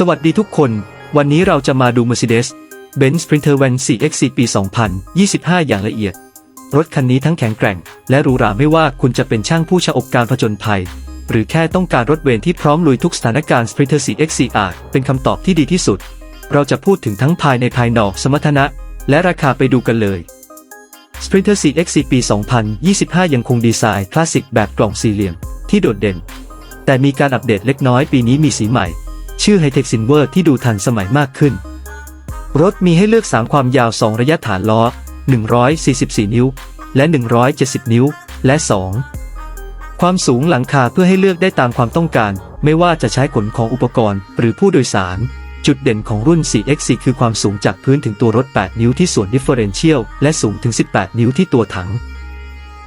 สวัสดีทุกคน วันนี้เราจะมาดู Mercedes-Benz Sprinter Van 4XC ปี 2025 อย่างละเอียด รถคันนี้ทั้งแข็งแกร่ง และหรูหราไม่ว่าคุณจะเป็นช่างผู้ชอบการผจญภัย หรือแค่ต้องการรถเวนที่พร้อมลุยทุกสถานการณ์ Sprinter 4XC อาจเป็นคำตอบที่ดีที่สุด เราจะพูดถึงทั้งภายในภายนอกสมรรถนะ และราคาไปดูกันเลย Sprinter 4XC ปี 2025 ยังคงดีไซน์คลาสสิกแบบกล่องสี่เหลี่ยมที่โดดเด่น แต่มีการอัปเดตเล็กน้อยปีนี้มีสีใหม่ ชื่อ Hightech Silver ที่ดูทันสมัยมากขึ้น รถมีให้เลือก 3 ความยาว 2 ระยะฐานล้อ 144 นิ้ว และ 170 นิ้ว และ 2 ความสูงหลังคาเพื่อให้เลือกได้ตามความต้องการ ไม่ว่าจะใช้ขนของอุปกรณ์ หรือผู้โดยสาร จุดเด่นของรุ่น 4X4 คือความสูงจากพื้นถึงตัวรถ 8 นิ้วที่ส่วน Differential และสูงถึง 18 นิ้วที่ตัวถัง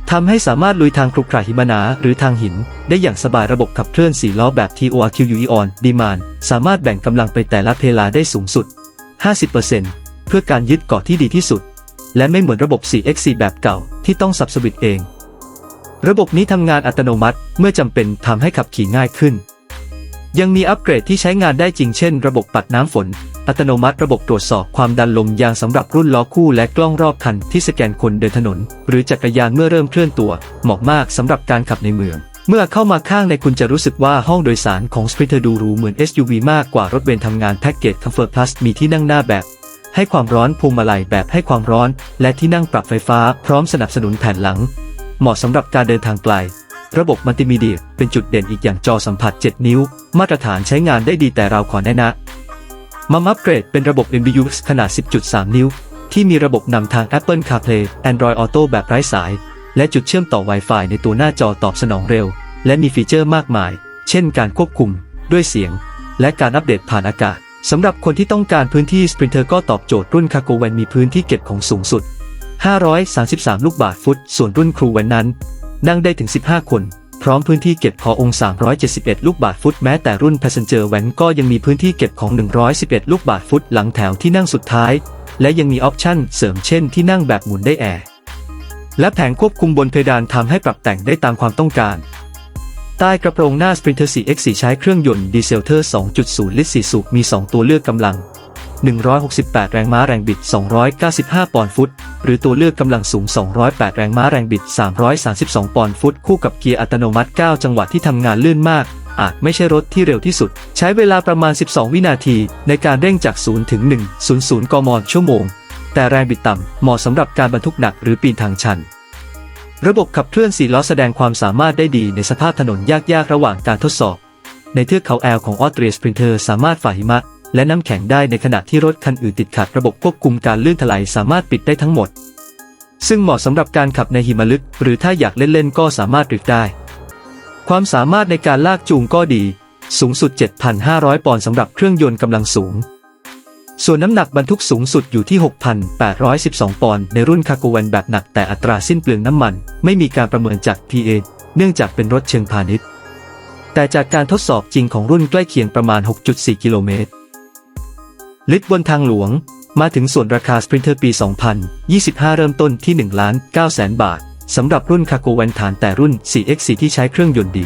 ทำให้สามารถลุยทางครุขระหิมะหนาหรือทางหิน ได้อย่างสบายระบบขับเคลื่อน4ล้อแบบ TORQUE on Demand สามารถแบ่งกำลังไปแต่ละเพลาได้สูงสุด 50%เพื่อการยึดเกาะที่ดีที่สุด และไม่เหมือนระบบ 4x4 แบบเก่าที่ต้องสับสวิตเอง ระบบนี้ทำงานอัตโนมัติเมื่อจำเป็นทำให้ขับขี่ง่ายขึ้น ยังมีอัปเกรดที่ใช้งานได้จริงเช่น ระบบปัดน้ำฝน อัตโนมัติระบบตรวจสอบความดันลมยางสำหรับรุ่นล้อคู่และกล้องรอบคันที่สแกนคนเดินถนน หรือจักรยานเมื่อเริ่มเคลื่อนตัว เหมาะมากสำหรับการขับในเมือง เมื่อเข้ามาข้างในคุณจะรู้สึกว่าห้องโดยสารของ Sprinter ดูหรูเหมือน SUV มากกว่ารถเบนซ์ทำงานแพ็กเกจ Comfort Plus มีที่นั่งหน้าแบบ ให้ความร้อนพวงมาลัยแบบให้ความร้อน และที่นั่งปรับไฟฟ้าพร้อมสนับสนุนแผ่นหลัง เหมาะสำหรับการเดินทางไกล ระบบมัลติมีเดียเป็นจุดเด่นอีกอย่างจอสัมผัส 7 นิ้ว มาตรฐานใช้งานได้ดีแต่เราขอแนะนำมาอัปเกรดเป็นระบบ MBU ขนาด 10.3 นิ้ว ที่มีระบบนำทาง Apple CarPlay Android Auto แบบไร้สาย และจุดเชื่อมต่อ Wi-Fi ในตัวหน้าจอตอบสนองเร็ว และมีฟีเจอร์มากมาย เช่นการควบคุม ด้วยเสียง และการอัปเดตผ่านอากาศสำหรับคนที่ต้องการพื้นที่ Sprinter ก็ตอบโจทย์รุ่น Cargo Van มีพื้นที่เก็บของสูงสุด 533 ลูกบาศก์ฟุต ส่วนรุ่นครูแวนนั้น นั่งได้ถึง 15 คน พร้อมพื้นที่เก็บขอองค์ 371 ลูกบาศก์ฟุต แม้แต่รุ่น Passenger Van ก็ยังมีพื้นที่เก็บของ 111 ลูกบาศก์ฟุต หลังแถวที่นั่งสุดท้าย และยังมีออปชั่นเสริมเช่นที่นั่งแบบหมุนได้แอร์และแผงควบคุมบนเพดานทำให้ปรับแต่งได้ตามความต้องการ ใต้กระโปรงหน้า Sprinter 4X4 ใช้เครื่องยนต์ดีเซลเทอร์ 2.0 ลิตร 4 สูบ มี 2 ตัวเลือกกำลัง 168 แรงม้าแรงบิด 295 ปอนด์ฟุต หรือตัวเลือกกำลังสูง 208 แรงม้าแรงบิด 332 ปอนด์ฟุต คู่กับเกียร์อัตโนมัติ 9 จังหวะที่ทำงานลื่นมาก อาจไม่ใช่รถที่เร็วที่สุด ใช้เวลาประมาณ 12 วินาที ในการเร่งจาก 0 ถึง 100 กมชั่วโมง แต่แรงบิดต่ำเหมาะสำหรับการบรรทุกหนักหรือปีนทางชันระบบขับเคลื่อน4ล้อแสดงความสามารถได้ดีในสภาพถนนยากๆ ระหว่างการทดสอบ ในเทือกเขาแอลของออสเตรียสปรินเตอร์สามารถฝ่าหิมะ และน้ำแข็งได้ในขณะที่รถคันอื่นติดขัดระบบควบคุมการลื่นถลายสามารถปิดได้ทั้งหมด ซึ่งเหมาะสำหรับการขับในหิมะลึก หรือถ้าอยากเล่นๆก็สามารถดริฟต์ได้ ความสามารถในการลากจูงก็ดี สูงสุด 7,500 ปอนด์สำหรับเครื่องยนต์กำลังสูง ส่วนน้ำหนักบรรทุกสูงสุดอยู่ที่ 6,812 ปอนด์ในรุ่นคาโกวันแบบหนักแต่อัตราสิ้นเปลืองน้ำมัน ไม่มีการประเมินจาก PA เนื่องจากเป็นรถเชิงพาณิชย์ แต่จากการทดสอบจริงของรุ่นใกล้เคียงประมาณ 6.4 กิโลเมตร ลิตรบนทางหลวง มาถึงส่วนราคาสปรินเทอร์ปี 2025 เริ่มต้นที่1ล้าน9แสนบาทสำหรับรุ่นคาโกวันฐานแต่รุ่น 4X4 ที่ใช้เครื่องยนต์ดี